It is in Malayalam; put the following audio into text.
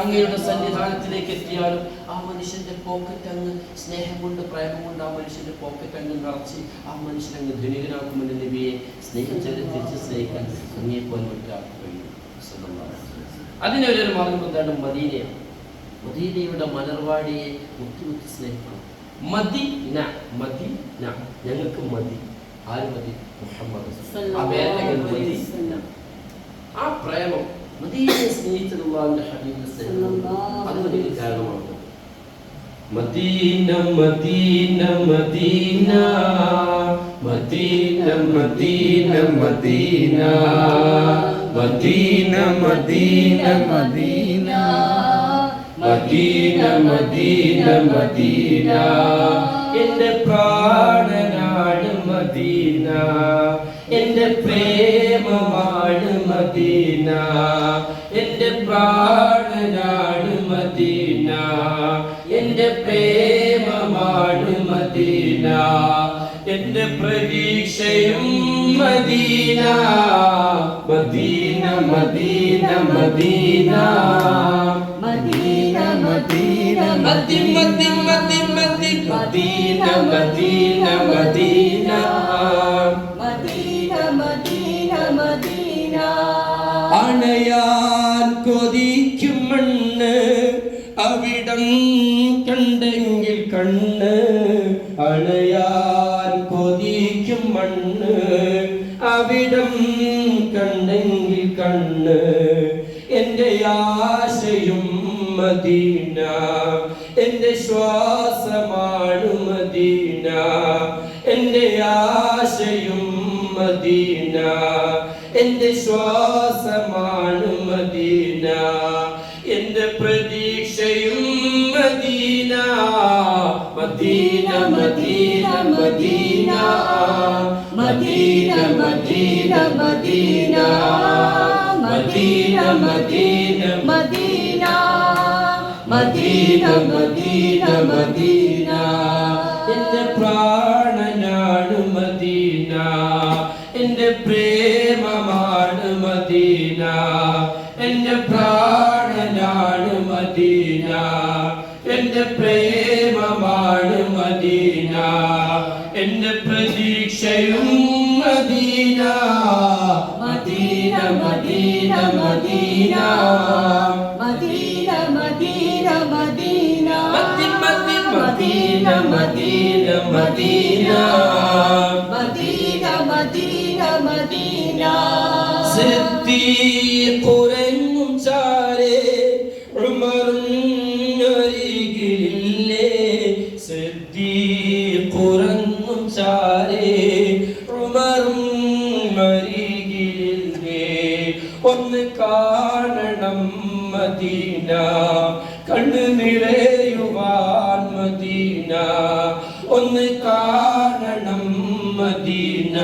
അങ്ങയുടെ സന്നിധാനത്തിലേക്ക് എത്തിയാലും ആ മനുഷ്യന്റെ പോക്കറ്റ് അങ്ങ് സ്നേഹം കൊണ്ട് പ്രേമം കൊണ്ട് ആ മനുഷ്യന്റെ പോക്കറ്റ് അങ്ങ് നിറച്ച് ആ മനുഷ്യൻ അങ്ങ് ധനികനാക്കുമെന്ന് നബിയെ സ്നേഹം ചെയ്ത് തിരിച്ച് സ്നേഹിക്കാൻ അങ്ങേ പോലെ ഒരാൾക്ക് കഴിയും. അതിനൊരു മാർഗം എന്താണ്? മദീനയാണ്. മദീനയുടെ മലർവാടിയെ മുത്തി മുത്തി സ്നേഹിക്കണം. മതി മതി ഞങ്ങൾക്ക് മതി ആര് മതി മുഹമ്മദ്. ആ പ്രേമം മദീനയെ സ്നേഹിച്ചതുള്ളാന്റെ ഹബീബിന്റെ സ്നേഹം അത് കാരണമാണ് മദീന മദീന മദീന മദീന മദീന മദീന മദീന മദീന മദീന മദീന മദീന മദീന എന്റെ പ്രാണനാട് മദീന എന്റെ പ്രേമമാണ് മദീന എന്റെ പ്രാണനാണ് മദീന. എന്റെ പ്രേമമാണ് മദീന. എന്റെ പ്രതീക്ഷയും മദീന. മദീന മദീന മദീന. മദീന മദീന മദി മദി മദി മദി മദീന മദീന മദീന. മദീന മദീന മദീന. അണയാൻ അവിടം കണ്ടെങ്കിൽ കണ്ണ് അണയാൻ കൊതിക്കും മണ്ണ്. അവിടം കണ്ടെങ്കിൽ കണ്ണ് എന്റെ ആശയും മദീന എന്റെ ശ്വാസമാണ് മദീന എന്റെ ആശയും മദീന എന്റെ ശ്വാസമാണ് മദീന. എന്റെ പ്രതീക്ഷയും മദീന മദീന മദീന മദീന മദീന മദീന മദീന മദീന മദീന മദീന മദീന മദീന മദീന എന്റെ പ്രാണനാണ് മദീന എന്റെ പ്രേമമാണ് മദീന എന്റെ പ്രാണനാണ് മദീന എന്റെ പ്രേമമാണ് മദീന. എന്റെ പ്രതീക്ഷയും മദീന. മദീന മദീന മദീന. മദീന മദീന മദീന. മദി മദി മദീന മദീന മദീന. മദീന മദീന മദീന. സിദ്ദീഖുറങ്ങും ചാരേ ഉമറും അരികിലില്ലേ ഒന്ന് കാണണം മദീന കണ്ണു നിറയുവാൻ മദീന. ഒന്ന് കാണണം മദീന